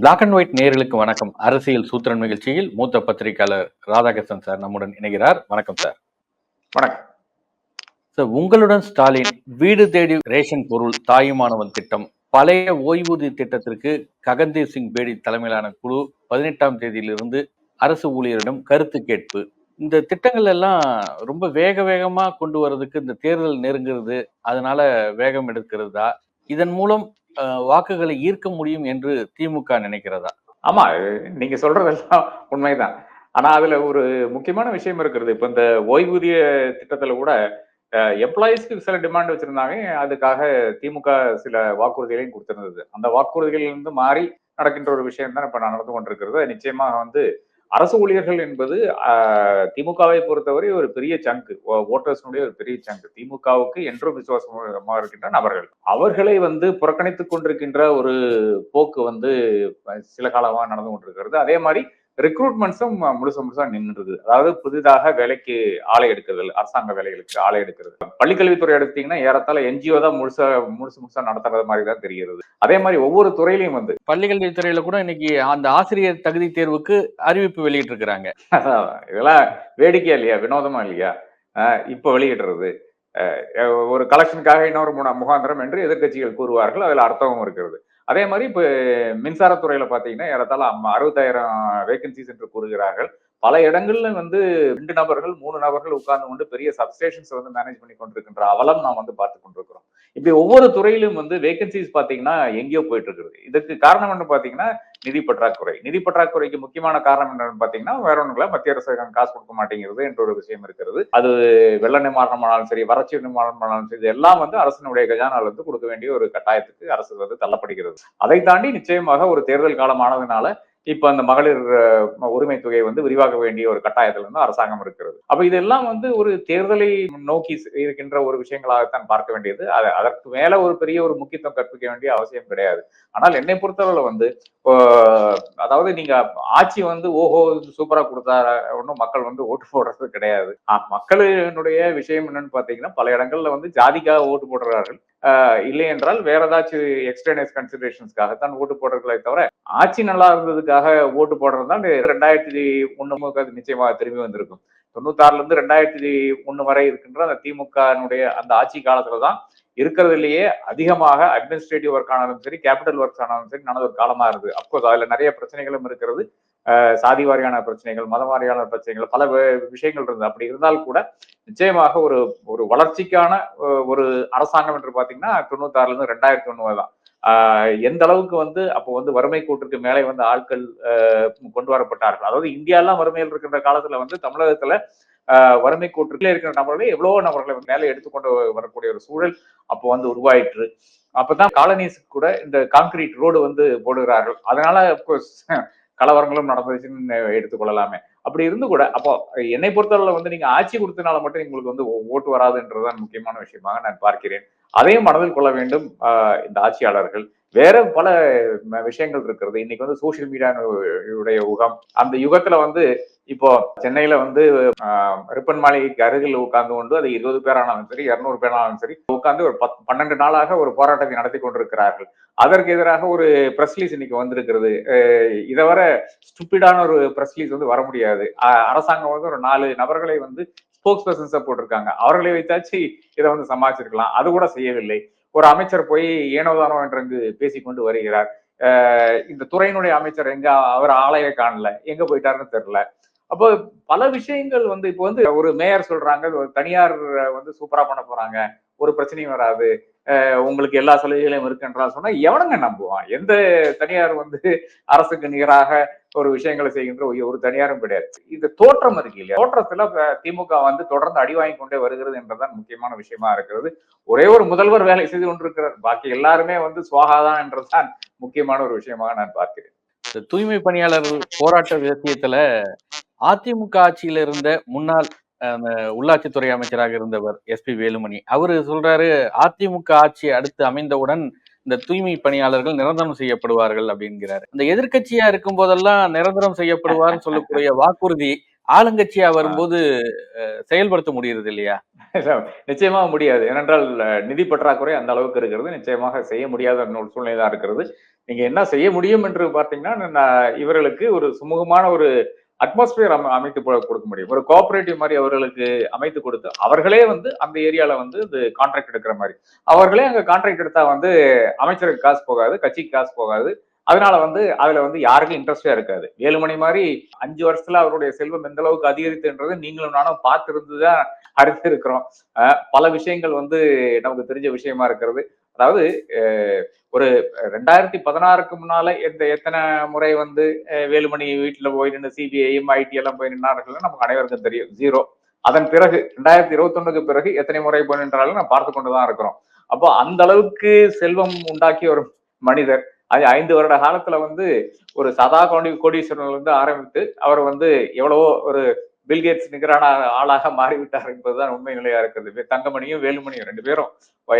Black and white நேயர்களுக்கு வணக்கம். அரசியல் சூத்திரன் நிகழ்ச்சியில் மூத்த பத்திரிகையாளர் ராதாகிருஷ்ணன் சார் நம்முடன் இணைகிறார். வணக்கம் சார். வணக்கம். சார் உங்களுடன் ஸ்டாலின் வீடு தேடி ரேஷன் பொருள் தாயுமானவன் திட்டம் பழைய ஓய்வூதிய திட்டத்திற்கு ககன்தீப் சிங் பேடி தலைமையிலான குழு பதினெட்டாம் தேதியிலிருந்து அரசு ஊழியரிடம் கருத்து கேட்பு. இந்த திட்டங்கள் எல்லாம் ரொம்ப வேக வேகமா கொண்டு வர்றதுக்கு இந்த தேர்தல் நெருங்குறது அதனால வேகம் எடுக்கிறதா? இதன் மூலம் வாக்குகளை ஈர்க்க முடியும் என்று திமுக நினைக்கிறதா? ஆமா நீங்க சொல்றதெல்லாம் உண்மைதான். ஆனா அதுல ஒரு முக்கியமான விஷயம் இருக்கிறது. இப்ப இந்த ஓய்வூதிய திட்டத்துல கூட எம்ப்ளாயிஸ்க்கு சில டிமாண்ட் வச்சிருந்தாங்க. அதுக்காக திமுக சில வாக்குறுதிகளையும் கொடுத்திருந்தது. அந்த வாக்குறுதிகளிலிருந்து மாறி நடக்கின்ற ஒரு விஷயம் தான் இப்ப நடந்து கொண்டிருக்கிறது. நிச்சயமாக வந்து அரசு ஊழியர்கள் என்பது திமுகவை பொறுத்தவரை ஒரு பெரிய சங்கு ஓட்டர்ஸ்னுடைய ஒரு பெரிய சங்கு திமுகவுக்கு என்றும் விசுவாசமாக இருக்கின்ற நபர்கள். அவர்களை வந்து புறக்கணித்துக் கொண்டிருக்கின்ற ஒரு போக்கு வந்து சில காலமா நடந்து கொண்டிருக்கிறது. அதே மாதிரி ரெக்ரூட்மெண்ட்ஸும் முழுச முழுசா நின்று இருக்குது அதாவது புதிதாக வேலைக்கு ஆளை எடுக்கிறது அரசாங்க வேலைகளுக்கு ஆளை எடுக்கிறது. பள்ளிக்கல்வித்துறை எடுத்தீங்கன்னா ஏறத்தாழ என்ஜிஓ தான் முழுசா முழுசு முழுசா நடத்துறது மாதிரி தான் தெரிகிறது. அதே மாதிரி ஒவ்வொரு துறையிலையும் வந்து பள்ளிக்கல்வி துறையில கூட இன்னைக்கு அந்த ஆசிரியர் தகுதி தேர்வுக்கு அறிவிப்பு வெளியிட்டு இருக்கிறாங்க இதெல்லாம் வேடிக்கையா இல்லையா? வினோதமா இல்லையா? இப்ப வெளியிடுறது. ஒரு கலெக்ஷனுக்காக இன்னொரு முகாந்திரம் என்று எதிர்க்கட்சிகள் கூறுவார்கள். அதுல அர்த்தமும் இருக்கிறது. அதே மாதிரி இப்போ மின்சாரத்துறையில பாத்தீங்கன்னா ஏறத்தாழ அம்மா அறுபதாயிரம் வேகன்சிஸ் என்று கூறுகிறார்கள். பல இடங்கள்ல வந்து ரெண்டு நபர்கள் மூணு நபர்கள் உட்கார்ந்து கொண்டு பெரிய சப்ஸ்டேஷன்ஸ் வந்து மேனேஜ் பண்ணி கொண்டிருக்கின்ற அவலம் நாம் வந்து பார்த்து கொண்டிருக்கிறோம். இப்படி ஒவ்வொரு துறையிலும் வந்து வேகன்சிஸ் பாத்தீங்கன்னா எங்கேயோ போயிட்டு இருக்குது. இதுக்கு காரணம் என்ன பாத்தீங்கன்னா நிதி பற்றாக்குறை. நிதி பற்றாக்குறைக்கு முக்கியமான காரணம் என்னன்னு பாத்தீங்கன்னா வேற ஒன்றுல மத்திய அரசு காசு கொடுக்க மாட்டேங்கிறது என்ற ஒரு விஷயம் இருக்கிறது. அது வெள்ள நிவாரணமானாலும் சரி வறட்சி நிவாரணமானாலும் சரி எல்லாம் வந்து அரசினுடைய கஜானால வந்து கொடுக்க வேண்டிய ஒரு கட்டாயத்துக்கு அரசு வந்து தள்ளப்படுகிறது. அதை தாண்டி நிச்சயமாக ஒரு தேர்தல் காலமானதுனால இப்போ அந்த மகளிர் உரிமை தொகையை வந்து விரிவாக்க வேண்டிய ஒரு கட்டாயத்தில் இருந்து அரசாங்கம் இருக்கிறது. அப்ப இதெல்லாம் வந்து ஒரு தேர்தலை நோக்கி இருக்கின்ற ஒரு விஷயங்களாகத்தான் பார்க்க வேண்டியது. அது அதற்கு மேல ஒரு பெரிய ஒரு முக்கியத்துவம் கற்பிக்க வேண்டிய அவசியம் கிடையாது. ஆனால் என்னை பொறுத்தளவுல வந்து அதாவது நீங்க ஆட்சி வந்து ஓஹோ சூப்பரா கொடுத்தா ஒன்றும் மக்கள் வந்து ஓட்டு போடுறது கிடையாது. மக்களினுடைய விஷயம் என்னன்னு பாத்தீங்கன்னா பல இடங்கள்ல வந்து ஜாதிக்காக ஓட்டு போடுறார்கள். இல்லை என்றால் வேற ஏதாச்சும் எக்ஸ்டர்னஸ் கன்சிடரேஷன்ஸ்க்காகத்தான் ஓட்டு போடுறதுகளை தவிர ஆட்சி நல்லா இருந்ததுக்காக ஓட்டு போடுறது தான் ரெண்டாயிரத்தி ஒண்ணுமுக்கு அது நிச்சயமாக திரும்பி வந்திருக்கும். தொண்ணூத்தாறுல இருந்து ரெண்டாயிரத்தி ஒண்ணு வரை இருக்கின்ற அந்த திமுகனுடைய அந்த ஆட்சி காலத்துல தான் இருக்கிறதுலயே அதிகமாக அட்மினிஸ்ட்ரேட்டிவ் ஒர்க் ஆனாலும் சரி கேபிட்டல் ஒர்க்ஸ் ஆனாலும் சரி நடந்த ஒரு காலமா இருக்குது அப்கோர்ஸ் அதுல நிறைய பிரச்சனைகளும் இருக்கிறது. சாதி வாரியான பிரச்சனைகள் மத வாரியான பிரச்சனைகள் பல விஷயங்கள் இருந்தது. அப்படி இருந்தால் கூட நிச்சயமாக ஒரு ஒரு வளர்ச்சிக்கான ஒரு அரசாங்கம் என்று பாத்தீங்கன்னா தொண்ணூத்தாறுல இருந்து ரெண்டாயிரத்தி ஒண்ணு தான். ஆஹ் எந்த அளவுக்கு வந்து அப்போ வந்து வறுமை கூட்டுக்கு மேலே வந்து ஆட்கள் கொண்டு வரப்பட்டார்கள். அதாவது இந்தியாலாம் வறுமையில் இருக்கின்ற காலத்துல வந்து தமிழகத்துல வறுமை கூற்றுக்குள்ளே இருக்கிற நபர்களை எவ்வளவோ நபர்களை மேலே எடுத்துக்கொண்டு வரக்கூடிய ஒரு சூழல் அப்போ வந்து உருவாயிற்று. அப்பதான் காலனிஸ் கூட இந்த கான்கிரீட் ரோடு வந்து போடுகிறார்கள். அதனால அப்கோர்ஸ் கலவரங்களும் நடந்துச்சுன்னு எடுத்துக்கொள்ளலாமே அப்படி இருந்து கூட அப்போ என்னை பொறுத்தளவில் வந்து நீங்க ஆட்சி கொடுத்தனால மட்டும் உங்களுக்கு வந்து ஓட்டு வராதுன்றதுதான் முக்கியமான விஷயமாக நான் பார்க்கிறேன். அதையும் மனதில் கொள்ள வேண்டும் ஆஹ் இந்த ஆட்சியாளர்கள். வேற பல விஷயங்கள் இருக்கிறது. இன்னைக்கு வந்து சோசியல் மீடியாவுடைய யுகம். அந்த யுகத்துல வந்து இப்போ சென்னையில வந்து ஆஹ், ரிப்பன் மாளிகைக்கு அருகில் உட்கார்ந்து கொண்டு அது இருபது பேரானாலும் சரி இருநூறு பேரானாலும் சரி உட்கார்ந்து ஒரு பத் பன்னெண்டு நாளாக ஒரு போராட்டத்தை நடத்தி கொண்டிருக்கிறார்கள். அதற்கு எதிராக ஒரு பிரஸ்லீஸ் இன்னைக்கு வந்திருக்கிறது. அஹ் இதை வர ஸ்டூப்பிடான ஒரு பிரஸ்லீஸ் வந்து வர முடியாது. அரசாங்கம் வந்து ஒரு நாலு நபர்களை வந்து ஸ்போக்ஸ் பர்சன்ஸை போட்டிருக்காங்க. அவர்களை வைத்தாச்சு இதை வந்து சமாளிச்சிருக்கலாம். அது கூட செய்யவில்லை. ஒரு அமைச்சர் போய் ஏனோதானோ என்று பேசிக்கொண்டு வருகிறார். இந்த துறையினுடைய அமைச்சர் எங்க அவர் ஆலையை காணல. எங்க போயிட்டாருன்னு தெரியல. அப்போ பல விஷயங்கள் வந்து இப்போ வந்து ஒரு மேயர் சொல்றாங்க ஒரு தனியார் வந்து சூப்பரா பண்ண போறாங்க. ஒரு பிரச்சனையும் வராது. உங்களுக்கு எல்லா சலுகைகளையும் இருக்குன்றா சொன்னா எவனுங்க நம்புவான்? எந்த தனியார் வந்து அரசுக்கு நிகராக ஒரு விஷயங்களை செய்கின்ற ஒரு- ஒரு தனியாரும் கிடையாது. இந்த தோற்றம் இருக்கு இல்லையா? தோற்றத்துல திமுக வந்து தொடர்ந்து அடி வாங்கி கொண்டே வருகிறது என்றதான் முக்கியமான விஷயமா இருக்கிறது. ஒரே ஒரு முதல்வர் வேலை செய்து கொண்டிருக்கிறார். பாக்கி எல்லாருமே வந்து சுவாகாதான் என்றதுதான் முக்கியமான ஒரு விஷயமாக நான் பார்க்கிறேன். இந்த தூய்மை பணியாளர் போராட்ட விஷயத்துல அதிமுக ஆட்சியில இருந்த முன்னாள் அந்த உள்ளாட்சித்துறை அமைச்சராக இருந்தவர் எஸ் பி வேலுமணி. அவரு சொல்றாரு அதிமுக ஆட்சி அடுத்து அமைந்தவுடன் இந்த தூய்மை பணியாளர்கள் நிரந்தரம் செய்யப்படுவார்கள் அப்படிங்கிறாரு. இந்த எதிர்க்கட்சியா இருக்கும் போதெல்லாம் நிரந்தரம் செய்யப்படுவார்னு சொல்லக்கூடிய வாக்குறுதி ஆளுங்கட்சியா வரும்போது அஹ், செயல்படுத்த முடியறது இல்லையா? நிச்சயமாக முடியாது. ஏனென்றால் நிதி பற்றாக்குறை அந்த அளவுக்கு இருக்கிறது. நிச்சயமாக செய்ய முடியாத ஒரு சூழ்நிலை தான் இருக்கிறது. நீங்க என்ன செய்ய முடியும் என்று பார்த்தீங்கன்னா இவர்களுக்கு ஒரு சுமூகமான ஒரு அட்மாஸ்பியர் அமை அமைத்து கொடுக்க முடியும். ஒரு கோஆபரேட்டிவ் மாதிரி அவர்களுக்கு அமைத்து கொடுத்து அவர்களே வந்து அந்த ஏரியால வந்து இது கான்ட்ராக்ட் எடுக்கிற மாதிரி. அவர்களே அங்க கான்ட்ராக்ட் எடுத்தா வந்து அமைச்சருக்கு காசு போகாது கட்சிக்கு காசு போகாது. அதனால வந்து அதுல வந்து யாருக்கும் இன்ட்ரெஸ்டே இருக்காது. வேலுமணி மாதிரி அஞ்சு வருஷத்துல அவருடைய செல்வம் எந்த அளவுக்கு அதிகரித்துன்றது நீங்களும் நானும் பார்த்திருந்துதான் அறிந்திருக்கிறோம். அஹ் பல விஷயங்கள் வந்து நமக்கு தெரிஞ்ச விஷயமா இருக்கிறது. அதாவது ஒரு ரெண்டாயிரத்தி பதினாறுக்கு முன்னால எந்த எத்தனை முறை வந்து வேலுமணி வீட்டில் போய் நின்று சிபிஐயும் ஐடி எல்லாம் போய் நின்றார்கள் நமக்கு அனைவருக்கும் தெரியும். ஜீரோ அதன் பிறகு ரெண்டாயிரத்தி இருபத்தொன்னுக்கு பிறகு எத்தனை முறை போய் நின்றாலும் நம்ம பார்த்து கொண்டுதான் இருக்கிறோம். அப்போ அந்த அளவுக்கு செல்வம் உண்டாக்கிய ஒரு மனிதர் அது ஐந்து வருட காலத்துல வந்து ஒரு சதா கோடி கோடீஸ்வரன்ல இருந்து ஆரம்பித்து அவர் வந்து எவ்வளவோ ஒரு பில்கேட்ஸ் நிகரான ஆளாக மாறிவிட்டார் என்பதுதான் உண்மை நிலையா இருக்குது. தங்கமணியும் வேலுமணியும் ரெண்டு பேரும்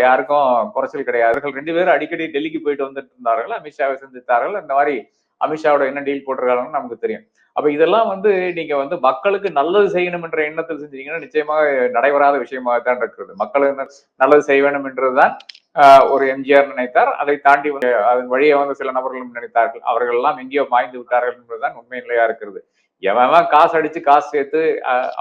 யாருக்கும் குறைச்சல் கிடையாது. அவர்கள் ரெண்டு பேரும் அடிக்கடி டெல்லிக்கு போயிட்டு வந்துட்டு இருந்தார்கள். அமித்ஷாவை சந்தித்தார்கள். இந்த மாதிரி அமித்ஷாவோட என்ன டீல் போட்டிருக்காங்கன்னு நமக்கு தெரியும். அப்ப இதெல்லாம் வந்து நீங்க வந்து மக்களுக்கு நல்லது செய்யணும் என்ற எண்ணத்தில் செஞ்சீங்கன்னா நிச்சயமாக நடைபெறாத விஷயமாக தான் இருக்கிறது. மக்களுக்கு நல்லது செய்ய வேண்டும் என்றுதான் ஒரு எம்ஜிஆர் நினைத்தார். அதை தாண்டி வந்து அதன் வழியே வந்து சில நபர்களும் நினைத்தார்கள். அவர்கள் எல்லாம் எங்கேயோ மாய்ந்து விட்டார்கள் என்பதுதான் உண்மை நிலையா இருக்கிறது. எவன் காசு அடிச்சு காசு சேர்த்து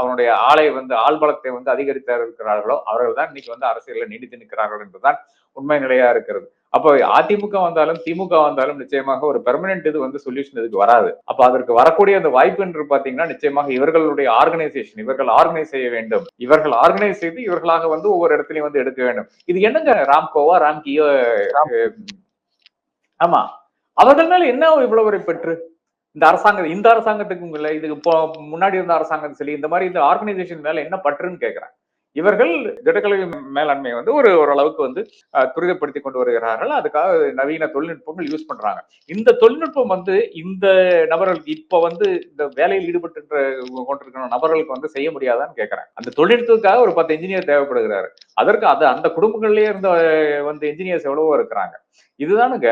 அவனுடைய ஆளை வந்து ஆள்பலத்தை வந்து அதிகரித்து இருக்கிறார்களோ அவர்கள் தான் இன்னைக்கு வந்து அரசியலில் நீடித்து நிற்கிறார்கள் என்றுதான் உண்மை நிலையா இருக்கிறது. அப்போ அதிமுக வந்தாலும் திமுக வந்தாலும் நிச்சயமாக ஒரு பெர்மனன்ட் இது வந்து சொல்யூஷன் இதுக்கு வராது. அப்ப அதற்கு வரக்கூடிய அந்த வாய்ப்பு என்று பாத்தீங்கன்னா நிச்சயமாக இவர்களுடைய ஆர்கனைசேஷன் இவர்கள் ஆர்கனைஸ் செய்ய வேண்டும். இவர்கள் ஆர்கனைஸ் செய்து இவர்களாக வந்து ஒவ்வொரு இடத்துலயும் வந்து எடுக்க வேண்டும். இது என்னங்க ராம்கோவா ராம்கியோ ஆமா. அவர்கள் மேல என்ன இவ்வளவு பெற்று? இந்த அரசாங்கம் இந்த அரசாங்கத்துக்கும் இல்லை இதுக்கு முன்னாடி இருந்த அரசாங்கம் சரி இந்த மாதிரி இந்த ஆர்கனைசேஷன் மேல என்ன பற்றுன்னு கேட்கிறேன் இவர்கள் திடக்கல்வி மேலாண்மையை வந்து ஒரு ஓரளவுக்கு வந்து துரிதப்படுத்தி கொண்டு வருகிறார்கள். அதுக்காக நவீன தொழில்நுட்பங்கள் யூஸ் பண்றாங்க. இந்த தொழில்நுட்பம் வந்து இந்த நபர்களுக்கு இப்ப வந்து இந்த வேலையில் ஈடுபட்டு கொண்டிருக்கிற நபர்களுக்கு வந்து செய்ய முடியாதான்னு கேட்கிறேன் அந்த தொழில்நுட்பத்துக்காக ஒரு பத்து இன்ஜினியர் தேவைப்படுகிறாரு. அதற்கு அது அந்த குடும்பங்கள்லயே இருந்த வந்து இன்ஜினியர்ஸ் எவ்வளவோ இருக்கிறாங்க. இதுதானுங்க.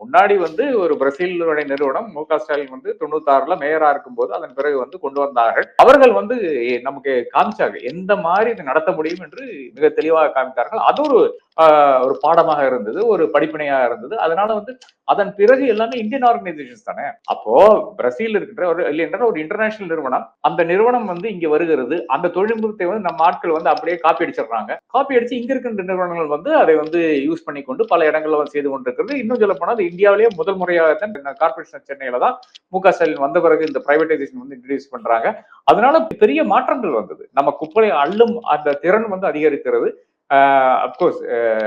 முன்னாடி வந்து ஒரு பிரசீலுடைய நிறுவனம் மு க ஸ்டாலின் வந்து தொண்ணூத்தாறுல மேயரா இருக்கும்போது அதன் பிறகு வந்து கொண்டு வந்தார்கள். அவர்கள் வந்து நமக்கு காமிச்சாங்க. எந்த மாதிரி இதை நடத்த முடியும் என்று மிக தெளிவாக காமித்தார்கள். அது ஒரு ஆஹ், ஒரு பாடமாக இருந்தது ஒரு படிப்பினையா இருந்தது. அதனால வந்து அதன் பிறகு எல்லாமே இந்தியன் ஆர்கனைசேஷன்ஸ் தானே. அப்போ பிரசீல் இருக்கின்ற ஒரு இல்லை என்றால் ஒரு இன்டர்நேஷனல் நிறுவனம் அந்த நிறுவனம் வந்து இங்க வருகிறது. அந்த தொழில்நுட்பத்தை வந்து நம்ம ஆட்கள் வந்து அப்படியே காப்பி அடிச்சிடுறாங்க. காப்பி அடிச்சு இங்க இருக்கின்ற நிறுவனங்கள் வந்து அதை வந்து யூஸ் பண்ணி கொண்டு பல இடங்கள்ல வந்து செய்து கொண்டிருக்கிறது. இன்னும் சொல்ல போனால் இந்தியாவிலேயே முதல் முறையாக தான் கார்பரேஷன் சென்னையில தான் மு க ஸ்டாலின் வந்த பிறகு இந்த பிரைவேடைசேஷன் வந்து இன்ட்ரடியூஸ் பண்றாங்க. அதனால பெரிய மாற்றங்கள் வந்தது. நம்ம குப்பை அள்ளும் அந்த திறன் வந்து அதிகரிக்கிறது. அப்கோர்ஸ்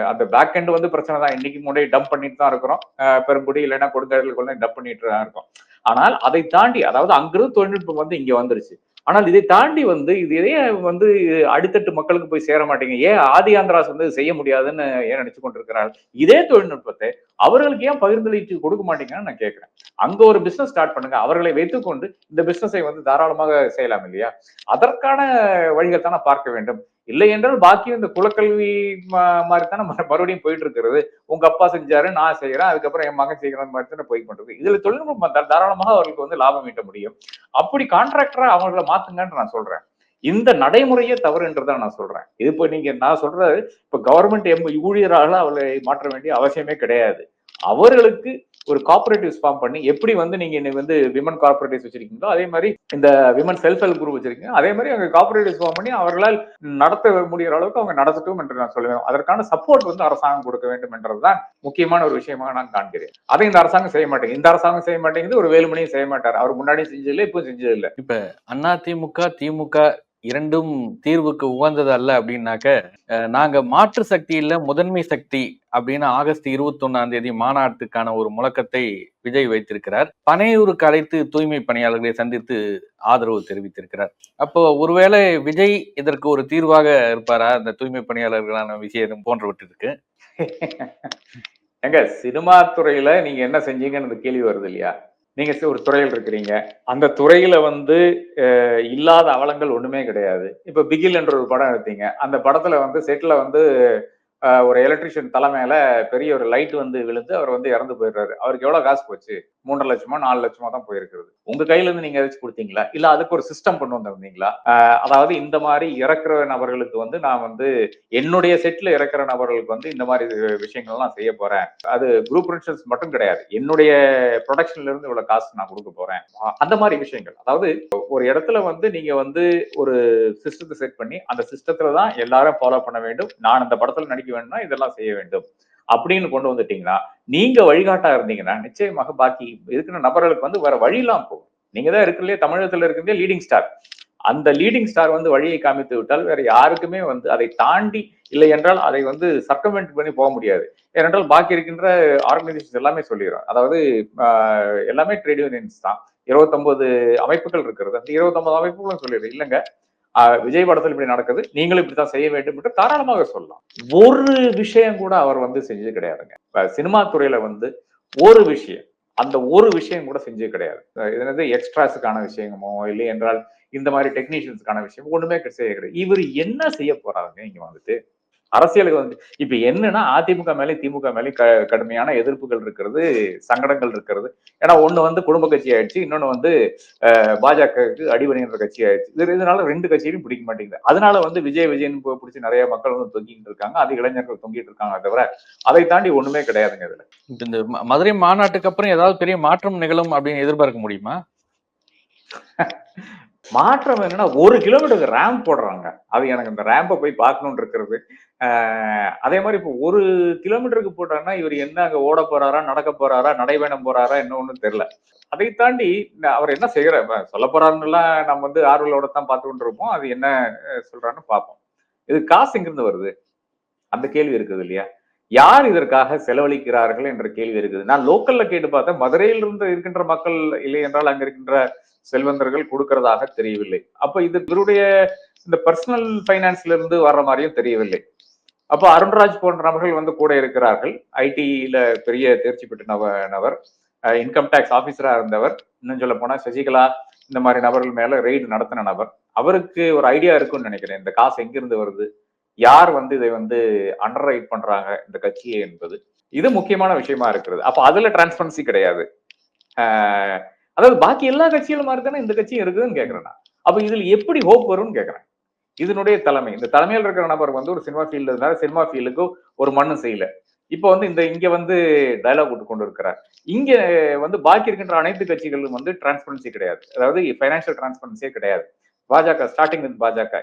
அந்த பேக் எண்ட் வந்து பிரச்சனை தான். இன்னைக்கு முன்னாடி டம்ப் பண்ணிட்டு தான் இருக்கிறோம். பெரும்புடி இல்லைன்னா கொடுங்காடுகளுக்குள்ள டம்ப் பண்ணிட்டு தான் இருக்கோம். ஆனால் அதை தாண்டி அதாவது அங்கிருந்து தொழில்நுட்பம் வந்து இங்க வந்துருச்சு. ஆனால் இதை தாண்டி வந்து இது ஏன் வந்து அடித்தட்டு மக்களுக்கு போய் சேர மாட்டேங்க. ஏன் ஆதி ஆந்திராஸ் வந்து செய்ய முடியாதுன்னு ஏன் நினைச்சு கொண்டிருக்கிறார்கள்? இதே தொழில்நுட்பத்தை அவர்களுக்கு ஏன் பகிர்ந்தளித்து கொடுக்க மாட்டீங்கன்னு நான் கேட்கிறேன். அங்க ஒரு பிசினஸ் ஸ்டார்ட் பண்ணுங்க. அவர்களை வைத்துக்கொண்டு இந்த பிசினஸை வந்து தாராளமாக செய்யலாம் இல்லையா? அதற்கான வழிகள் தானே பார்க்க வேண்டும். இல்லை என்றால் பாக்கி இந்த குலக்கல்வி மா- மாதிரி தானே மறுபடியும் போயிட்டு இருக்கிறது உங்க அப்பா செஞ்சாரு நான் செய்யறேன் அதுக்கப்புறம் என் மகன் செய்யறது மாதிரி தானே போய் பண்றது இதுல தொழில்நுட்பம் வந்தால் தாராளமாக அவர்களுக்கு வந்து லாபம் ஈட்ட முடியும். அப்படி கான்ட்ராக்டரா அவங்கள மாத்துங்கன்னு நான் சொல்றேன். இந்த நடைமுறையே தவறு என்றுதான் நான் சொல்றேன். இது இப்போ நீங்க நான் சொல்றது இப்ப கவர்மெண்ட் எம் ஊழியராக அவளை மாற்ற வேண்டிய அவசியமே கிடையாது. அவர்களுக்கு ஒரு கார்பரேட்டிவ்ஸ் ஃபார்ம் பண்ணி எப்படி வந்து நீங்க இன்னைக்கு வந்து விமன் கார்பரேட்டிவ்ஸ் வச்சிருக்கீங்களோ அதே மாதிரி இந்த விமன் செல்ஃப் ஹெல்ப் குரூப் வச்சிருக்கீங்க அதே மாதிரி அவங்க கார்பரேட்டிவ்ஸ் ஃபார்ம் பண்ணி அவர்களால் நடத்த முடிகிற அளவுக்கு அவங்க நடத்தட்டும் என்று நான் சொல்லுவேன். அதற்கான சப்போர்ட் வந்து அரசாங்கம் கொடுக்க வேண்டும் என்றதுதான் முக்கியமான ஒரு விஷயமாக நான் காண்கிறேன். அதை இந்த அரசாங்கம் செய்ய மாட்டேங்குது. இந்த அரசாங்கம் செய்ய மாட்டேங்குது ஒரு வேலுமணியும் செய்ய மாட்டார். அவர் முன்னாடியும் செஞ்சதில்லை இப்போ செஞ்சதில்லை. அண்ணா திமுக திமுக இரண்டும் தீர்வுக்கு உகந்தது அல்ல அப்படின்னாக்க அஹ், நாங்க மாற்று சக்தியில முதன்மை சக்தி அப்படின்னு ஆகஸ்ட் இருபத்தி ஒன்னாம் தேதி மாநாட்டுக்கான ஒரு முழக்கத்தை விஜய் வைத்திருக்கிறார். பனையூருக்கு அழைத்து தூய்மை பணியாளர்களை சந்தித்து ஆதரவு தெரிவித்திருக்கிறார். அப்போ ஒருவேளை விஜய் இதற்கு ஒரு தீர்வாக இருப்பாரா? இந்த தூய்மை பணியாளர்களான விஷயம் போன்றவற்றிற்கு. எங்க சினிமா துறையில நீங்க என்ன செஞ்சீங்கன்னு கேள்வி வருது இல்லையா? நீங்க ஒரு துறையில் இருக்கிறீங்க. அந்த துறையில வந்து இல்லாத அவலங்கள் ஒண்ணுமே கிடையாது. இப்ப பிகில் என்ற ஒரு படம் எடுத்தீங்க. அந்த படத்துல வந்து செட்ல வந்து ஒரு எலக்ட்ரிஷியன் தலை பெரிய ஒரு லைட் வந்து விழுந்து அவர் வந்து இறந்து போயிடுறாரு. அவருக்கு எவ்வளவு காசு போச்சு? மூன்றரை லட்சமா நாலு லட்சமா தான் போயிருக்கிறது. உங்க கையில இருந்து நீங்க ஏதாச்சும் கொடுத்தீங்களா? இல்ல அதுக்கு ஒரு சிஸ்டம் கொண்டு வந்திருந்தீங்களா அதாவது இந்த மாதிரி இறக்குற நபர்களுக்கு வந்து நான் வந்து என்னுடைய செட்ல இறக்குற நபர்களுக்கு வந்து இந்த மாதிரி விஷயங்கள்லாம் செய்ய போறேன். அது குரூப் இன்சூரன்ஸ் மட்டும் கிடையாது. என்னுடைய ப்ரொடக்ஷன்ல இருந்து இவ்வளவு காசு நான் கொடுக்க போறேன். அந்த மாதிரி விஷயங்கள். அதாவது ஒரு இடத்துல வந்து நீங்க வந்து ஒரு சிஸ்டத்தை செட் பண்ணி அந்த சிஸ்டத்துல தான் எல்லாரும் ஃபாலோ பண்ண வேண்டும். நான் அந்த படத்துல நடிக்க வேணும்னா இதெல்லாம் செய்ய வேண்டும். அப்படின்னு கொண்டு வந்துட்டீங்கன்னா நீங்க வழிகாட்டா இருந்தீங்கன்னா நிச்சயமாக பாக்கி இருக்கிற நபர்களுக்கு வந்து வேற வழியெல்லாம் போகும். நீங்க தான் இருக்கிறதுலே தமிழகத்துல இருக்கிறதே லீடிங் ஸ்டார் அந்த லீடிங் ஸ்டார் வந்து வழியை காமித்து விட்டால் வேற யாருக்குமே வந்து அதை தாண்டி இல்லை என்றால் அதை வந்து சர்க்கமெண்ட் பண்ணி போக முடியாது. ஏனென்றால் பாக்கி இருக்கின்ற ஆர்கனைசேஷன் எல்லாமே சொல்லிடுறோம். அதாவது ஆஹ், எல்லாமே ட்ரேட் யூனியன்ஸ் தான். இருபத்தொன்பது அமைப்புகள் இருக்கிறது. அந்த இருபத்தொன்பது அமைப்புகளும் சொல்லிடுது. இல்லைங்க. விஜய் படத்தில் இப்படி நடக்குது நீங்களும் இப்படித்தான் செய்ய வேண்டும் என்று தாராளமாக சொல்லலாம். ஒரு விஷயம் கூட அவர் வந்து செஞ்சது கிடையாதுங்க. சினிமா துறையில வந்து ஒரு விஷயம் அந்த ஒரு விஷயம் கூட செஞ்சது கிடையாது. அஹ் என்னது எக்ஸ்ட்ராஸுக்கான விஷயமோ இல்லை என்றால் இந்த மாதிரி டெக்னீஷியன்ஸ்க்கான விஷயம் ஒண்ணுமே செய்ய கிடையாது. இவர் என்ன செய்ய போறாருங்க இங்க வந்துட்டு? அரசியலுக்கு வந்து இப்ப என்னன்னா அதிமுக மேலே திமுக மேலே கடுமையான எதிர்ப்புகள் இருக்கிறது சங்கடங்கள் இருக்கிறது. ஏன்னா ஒண்ணு வந்து குடும்ப கட்சி ஆயிடுச்சு இன்னொன்னு வந்து பாஜகவுக்கு அடிபணின்ற கட்சி ஆயிடுச்சு. இது இதனால ரெண்டு கட்சியிலும் பிடிக்க மாட்டேங்குது. அதனால வந்து விஜய் விஜயன் பிடிச்சி நிறைய மக்கள் வந்து தொங்கிட்டு இருக்காங்க. அது இளைஞர்கள் தொங்கிட்டு இருக்காங்க தவிர அதை தாண்டி ஒண்ணுமே கிடையாதுங்க இதுல. இந்த மதுரை மாநாட்டுக்கு அப்புறம் ஏதாவது பெரிய மாற்றம் நிகழும் அப்படின்னு எதிர்பார்க்க முடியுமா? மாற்றம் என்னன்னா ஒரு கிலோமீட்டருக்கு ரேம்ப் போடுறாங்க. அது எனக்கு இந்த ரேம்பை போய் பார்க்கணும்னு இருக்கிறது. அதே மாதிரி இப்போ ஒரு கிலோமீட்டருக்கு போட்டாங்கன்னா இவர் என்ன அங்கே ஓட போறாரா நடக்க போறாரா நடைபயணம் போறாரா என்ன ஒன்றும் தெரியல. அதை தாண்டி அவர் என்ன செய்யற சொல்ல போறாருன்னுலாம் நம்ம வந்து ஆர்வலோட தான் பார்த்து கொண்டு இருப்போம் அது என்ன சொல்றான்னு பார்ப்போம். இது காசு எங்கிருந்து வருது? அந்த கேள்வி இருக்குது இல்லையா? யார் இதற்காக செலவழிக்கிறார்கள் என்ற கேள்வி இருக்குது. நான் லோக்கல்ல கேட்டு பார்த்தேன். மதுரையில் இருந்து இருக்கின்ற மக்கள் இல்லை என்றால் அங்க இருக்கின்ற செல்வந்தர்கள் கொடுக்கறதாக தெரியவில்லை. அப்ப இது இவருடைய இந்த பர்சனல் பைனான்ஸ்ல இருந்து வர்ற மாதிரியும் தெரியவில்லை. அப்போ அருண்ராஜ் போன்ற நபர்கள் வந்து கூட இருக்கிறார்கள். ஐடியில பெரிய தேர்ச்சி பெற்ற நப நபர். இன்கம் டேக்ஸ் ஆபீசரா இருந்தவர். இன்னும் சொல்ல போனா சசிகலா இந்த மாதிரி நபர்கள் மேல ரெய்டு நடத்தின நபர். அவருக்கு ஒரு ஐடியா இருக்கும்னு நினைக்கிறேன். இந்த காசு எங்கிருந்து வருது? யார் வந்து இதை வந்து அண்டர் ரைட் பண்றாங்க இந்த கட்சியை என்பது. இது முக்கியமான விஷயமா இருக்கிறது. அப்ப அதுல டிரான்ஸ்பரன்சி கிடையாது. ஆஹ் அதாவது பாக்கி எல்லா கட்சிகளும் மாதிரி தானே இந்த கட்சியும் இருக்குதுன்னு கேக்குறேன் நான். அப்ப இதுல எப்படி ஹோப் வரும்னு கேக்குறேன். இதனுடைய தலைமை இந்த தலைமையில் இருக்கிற நபர் வந்து ஒரு சினிமா ஃபீல்டு இருந்தாலும் சினிமா ஃபீல்டுக்கு ஒரு மண்ணும் செய்யல. இப்போ வந்து இந்த இங்க வந்து டயலாக் விட்டு கொண்டு இருக்கிறார். இங்க வந்து பாக்கி இருக்கின்ற அனைத்து கட்சிகளும் வந்து டிரான்ஸ்பரன்சி கிடையாது. அதாவது ஃபைனான்சியல் டிரான்ஸ்பரன்சியே கிடையாது. Bhajaka starting with Bhajaka.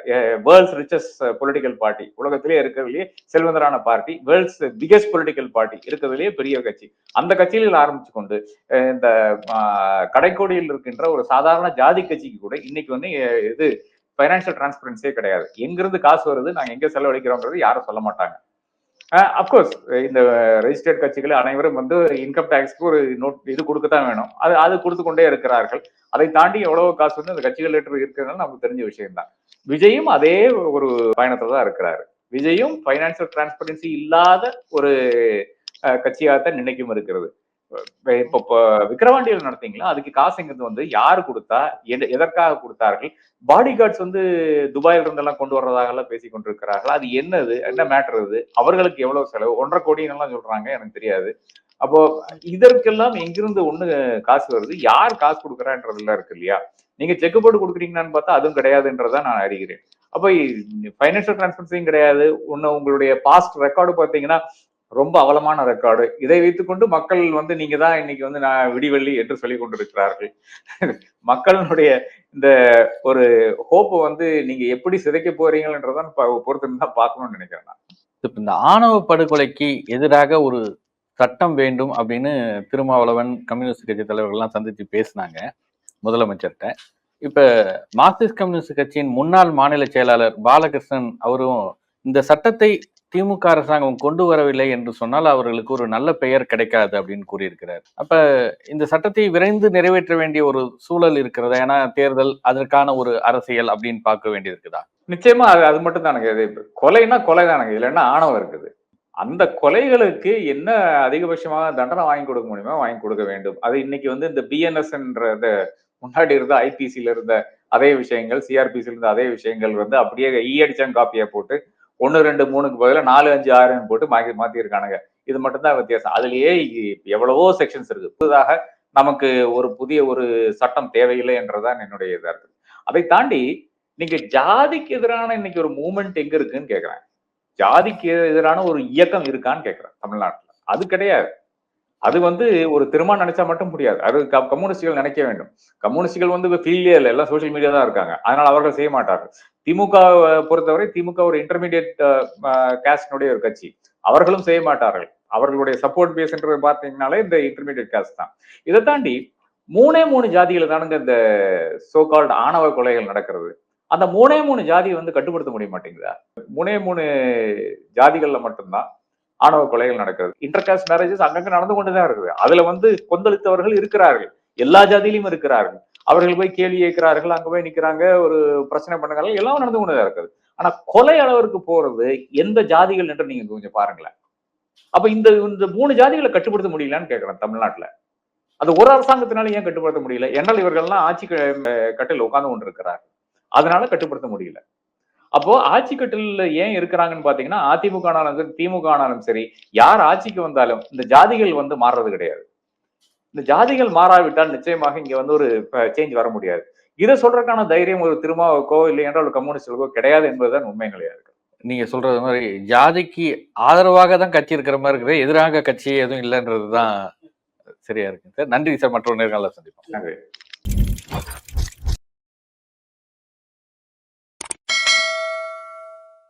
World's richest political party உலகத்திலே இருக்கிறதுலயே செல்வந்தரான party. World's biggest political party இருக்கிறதுலயே பெரிய கட்சி. அந்த கட்சியில் ஆரம்பிச்சு கொண்டு இந்த ஆஹ், கடைக்கோடியில் இருக்கின்ற ஒரு சாதாரண ஜாதி கட்சிக்கு கூட இன்னைக்கு வந்து இது ஃபைனான்சியல் டிரான்ஸ்பரன்சியே கிடையாது. எங்கிருந்து காசு வருது நாங்க எங்க செலவழிக்கிறோங்கிறது யாரும் சொல்ல மாட்டாங்க. அப்கோர்ஸ் இந்த ரெஜிஸ்டர்ட் கட்சிகள் அனைவரும் வந்து இன்கம் டேக்ஸ்க்கு ஒரு நோட் இது கொடுக்கத்தான் வேணும். அது அது கொடுத்து கொண்டே இருக்கிறார்கள். அதை தாண்டி எவ்வளவு காசு வந்து அந்த கட்சிகள் இருக்கிறதுனால நமக்கு தெரிஞ்ச விஷயம்தான். விஜயும் அதே ஒரு பயணத்துல தான் இருக்கிறாரு. விஜயும் ஃபைனான்சியல் டிரான்ஸ்பரன்சி இல்லாத ஒரு கட்சியாகத்தான் நினைக்கும் இருக்கிறது. இப்போ இப்போ விக்கிரவாண்டியில் நடத்தீங்களா? அதுக்கு காசு வந்து யார் கொடுத்தா? எதற்காக கொடுத்தார்கள்? பாடி கார்ட்ஸ் வந்து துபாயில இருந்தெல்லாம் கொண்டு வர்றதாக எல்லாம் பேசி கொண்டிருக்கிறார்கள். அது என்னது? என்ன மேட்டர் இது? அவர்களுக்கு எவ்வளவு செலவு? ஒன்றரை கோடின்னு சொல்றாங்க எனக்கு தெரியாது. அப்போ இதற்கெல்லாம் எங்கிருந்து ஒண்ணு காசு வருது? யார் காசு கொடுக்குறான்றதுல இருக்கு இல்லையா? நீங்க செக் போட்டு கொடுக்குறீங்களான்னு பார்த்தா அதுவும் கிடையாதுன்றதான் நான் அறிகிறேன். அப்போ ஃபைனான்சியல் டிரான்ஸ்பரன்சியும் கிடையாது. ஒன்று உங்களுடைய பாஸ்ட் ரெக்கார்டு பார்த்தீங்கன்னா ரொம்ப அவலமான ரெக்கார்டு இதை வைத்துக்கொண்டு மக்கள் வந்து நீங்க தான் இன்னைக்கு வந்து நான் விடிவெள்ளி என்று சொல்லி கொண்டிருக்கிறார்கள். மக்களுடைய இந்த ஒரு ஹோப்பை வந்து நீங்க எப்படி சிதைக்க போறீங்கன்றதான் பொறுத்து தான் பார்க்கணும்னு நினைக்கிறேன் நான். இப்ப இந்த ஆணவ படுகொலைக்கு எதிராக ஒரு சட்டம் வேண்டும் அப்படின்னு திருமாவளவன் கம்யூனிஸ்ட் கட்சி தலைவர்கள்லாம் சந்தித்து பேசினாங்க முதலமைச்சர்கிட்ட. இப்ப மார்க்சிஸ்ட் கம்யூனிஸ்ட் கட்சியின் முன்னாள் மாநில செயலாளர் பாலகிருஷ்ணன் அவரும் இந்த சட்டத்தை திமுக அரசாங்கம் கொண்டு வரவில்லை என்று சொன்னால் அவர்களுக்கு ஒரு நல்ல பெயர் கிடைக்காது அப்படின்னு கூறியிருக்கிறார். அப்ப இந்த சட்டத்தை விரைந்து நிறைவேற்ற வேண்டிய ஒரு சூழல் இருக்கிறதா? ஏன்னா தேர்தல் அதற்கான ஒரு அரசியல் அப்படின்னு பார்க்க வேண்டியது இருக்குதா நிச்சயமா அது அது மட்டும் தானுங்க. இது கொலைன்னா கொலை தானுங்க. இல்லைன்னா ஆணவம் இருக்குது? அந்த கொலைகளுக்கு என்ன அதிகபட்சமாக தண்டனை வாங்கி கொடுக்க முடியுமோ வாங்கி கொடுக்க வேண்டும். அது இன்னைக்கு வந்து இந்த பிஎன்எஸ்ன்ற முன்னாடி இருந்த ஐபிசியில இருந்த அதே விஷயங்கள் சிஆர்பிசில இருந்த அதே விஷயங்கள் வந்து அப்படியே ஈ அடிச்சாங்க காப்பியா போட்டு ஒன்னு ரெண்டு மூணுக்கு பதிலாக நாலு அஞ்சு ஆறுன்னு போட்டு மாக்கி மாற்றிருக்கானுங்க இது மட்டும்தான் வித்தியாசம். அதுலேயே எவ்வளவோ செக்ஷன்ஸ் இருக்கு. புதிதாக நமக்கு ஒரு புதிய ஒரு சட்டம் தேவையில்லை என்றதான் என்னுடைய இதாக இருக்கு. அதை தாண்டி நீங்க ஜாதிக்கு எதிரான இன்னைக்கு ஒரு மூமெண்ட் எங்க இருக்குன்னு கேட்குறேன் ஜாதிக்கு எதிரான ஒரு இயக்கம் இருக்கான்னு கேட்குறேன் தமிழ்நாட்டுல. அது கிடையாது. அது வந்து ஒரு திருமணம் நினைச்சா மட்டும் முடியாது. அது கம்யூனிஸ்டுகள் நினைக்க வேண்டும். கம்யூனிஸ்டுகள் வந்து ஃபீல்டே இல்லை. எல்லாம் சோஷியல் மீடியா தான் இருக்காங்க. அதனால அவர்கள் செய்ய மாட்டார்கள். திமுக பொறுத்தவரை திமுக ஒரு இன்டர்மீடியட் கேஸ்டினுடைய ஒரு கட்சி. அவர்களும் செய்ய மாட்டார்கள். அவர்களுடைய சப்போர்ட் பேஸ்ன்றது பார்த்தீங்கன்னாலே இந்த இன்டர்மீடியட் காஸ்ட் தான். இதை தாண்டி மூணே மூணு ஜாதிகள் தானுங்க இந்த சோகால்டு ஆணவ கொலைகள் நடக்கிறது. அந்த மூணே மூணு ஜாதியை வந்து கட்டுப்படுத்த முடிய மாட்டேங்குதா? மூணே மூணு ஜாதிகள்ல மட்டும்தான். ஆணவ கொலைகள் நடக்கிறது. இன்டர்காஸ்ட் மேரேஜஸ் அங்கங்க நடந்து கொண்டுதான் இருக்குது. அதுல வந்து கொந்தளித்தவர்கள் இருக்கிறார்கள். எல்லா ஜாதியிலும் இருக்கிறார்கள். அவர்கள் போய் கேள்வி கேட்கிறார்கள் அங்க போய் நிக்கிறாங்க ஒரு பிரச்சனை பண்ணுறாங்க எல்லாம் நடந்து கொண்டுதான் இருக்குது. ஆனா கொலை அளவிற்கு போறது எந்த ஜாதிகள் என்று நீங்க கொஞ்சம் பாருங்களேன். அப்ப இந்த இந்த மூணு ஜாதிகளை கட்டுப்படுத்த முடியலன்னு கேட்கிறேன் தமிழ்நாட்டுல. அது ஒரு அரசாங்கத்தினால ஏன் கட்டுப்படுத்த முடியல? என்னால் இவர்கள்லாம் ஆட்சி க- கட்டில் உட்கார்ந்து கொண்டிருக்கிறார் அதனால கட்டுப்படுத்த முடியல. அப்போ ஆட்சி கட்டில ஏன் இருக்கிறாங்கன்னு பாத்தீங்கன்னா அதிமுக ஆனாலும் சரி திமுக ஆனாலும் சரி யார் ஆட்சிக்கு வந்தாலும் இந்த ஜாதிகள் வந்து மாறுறது கிடையாது. இந்த ஜாதிகள் மாறாவிட்டால் நிச்சயமாக இங்க வந்து ஒரு சேஞ்ச் வர முடியாது. இதை சொல்றதுக்கான தைரியம் ஒரு திருமாவுக்கோ இல்லை என்றால் ஒரு கம்யூனிஸ்டுக்கோ கிடையாது என்பதுதான் உண்மை இருக்கு. நீங்க சொல்றது மாதிரி ஜாதிக்கு ஆதரவாக தான் கட்சி இருக்கிற மாதிரி இருக்குது. எதிராக கட்சி எதுவும் இல்லைன்றது தான் சரியா இருக்கு. சார் நன்றி சார். மற்றொரு நேர்காணல சந்திப்போம். நன்றி.